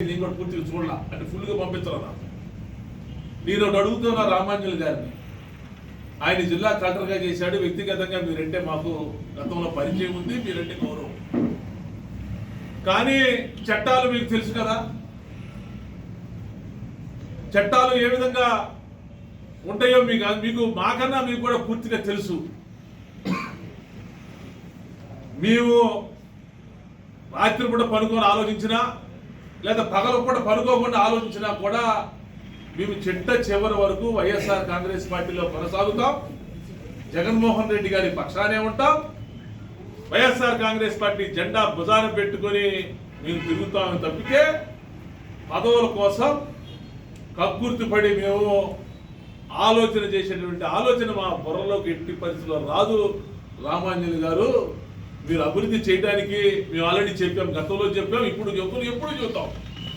నేను కూడా పూర్తిగా చూడాల. అంటే ఫుల్గా పంపించాలి నాకు? నేను ఒకటి అడుగుతున్నా రామాంజలి గారిని. ఆయన జిల్లా కలెక్టర్గా చేశాడు. వ్యక్తిగతంగా మీరంటే మాకు గతంలో పరిచయం ఉంది మీరంటే గౌరవం. కానీ చట్టాలు మీకు తెలుసు కదా? చట్టాలు ఏ విధంగా ఉంటాయో మీకు మీకు మాకన్నా మీకు కూడా పూర్తిగా తెలుసు. మేము రాత్రి కూడా పనుకొని ఆలోచించినా లేదా పగలు పూట పనుకోకుండా ఆలోచించినా కూడా మేము చెట్ట చివరి వరకు వైఎస్ఆర్ కాంగ్రెస్ పార్టీలో కొనసాగుతాం. జగన్మోహన్ రెడ్డి గారి పక్షానే ఉంటాం. వైఎస్ఆర్ కాంగ్రెస్ పార్టీ జెండా భుజాన పెట్టుకొని మేము తిరుగుతామని తప్పితే పదవుల కోసం కక్కుర్తి పడి మేము ఆలోచన చేసేటువంటి ఆలోచన మా బుర్రలోకి ఎట్టి పరిస్థితుల్లో రాదు. రామాంజలి గారు మీరు అభివృద్ధి చేయడానికి మేము ఆల్రెడీ చెప్పాం గతంలో చెప్పాం ఇప్పుడు చెప్తాం ఎప్పుడు చూద్దాం.